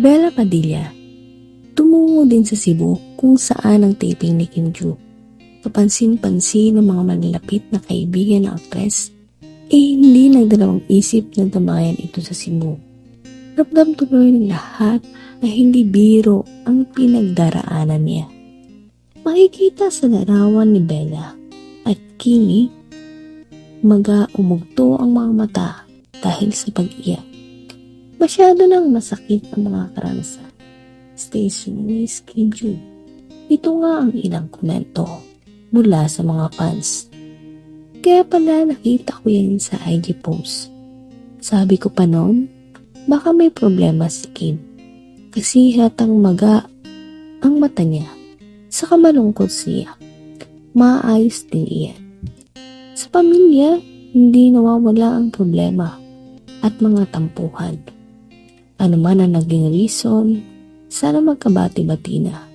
Bella Padilla, tumungo din sa Cebu kung saan ang taping ni Kim Joo. Kapansin-pansin ng mga malalapit na kaibigan ng aktres, eh hindi nagdalawang isip na damayan ito sa Cebu. Ramdam tuloy ng lahat na hindi biro ang pinagdaraanan niya. Makikita sa larawan ni Bella at Kimi, maga umugto ang mga mata dahil sa pag-iyak. Masyado nang masakit ang mga karanasan. Station Miss Kim Joo. Ito nga ang ilang komento mula sa mga fans. Kaya pala nakita ko yan sa IG post. Sabi ko pa noon, baka may problema si Kim. Kasi hatang maga ang mata niya. Saka malungkot siya. Maayos din iyan. Sa pamilya, hindi nawawala ang problema at mga tampuhan. Ano man ang naging reason, sana magkabati-bati na.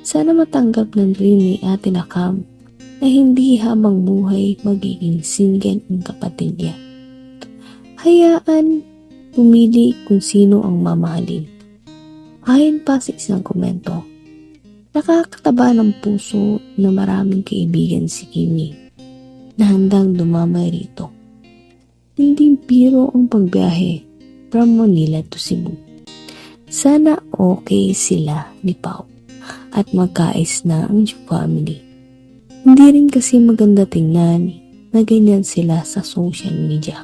Sana matanggap ng dream ni Ate Nakam na hindi habang buhay magiging single ang kapatid niya. Hayaan pumili kung sino ang mamahalin. Ayon pa sa isang komento, nakakataba ng puso na maraming kaibigan si Kimi na handang dumamay rito. Hindi biro ang pagbiyahe from Manila to Cebu. Sana okay sila ni Pau at magkais na ang family. Hindi rin kasi maganda tingnan na ganyan sila sa social media.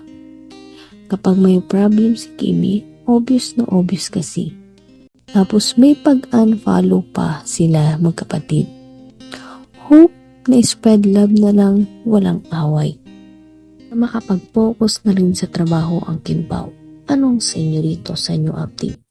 Kapag may problem si Kimi, obvious na obvious kasi. Tapos may pag-unfollow pa sila magkapatid. Hope na spread love na lang walang away. Na makapag-focus na rin sa trabaho ang Kim Pao. Anong sa inyo rito sa inyo update?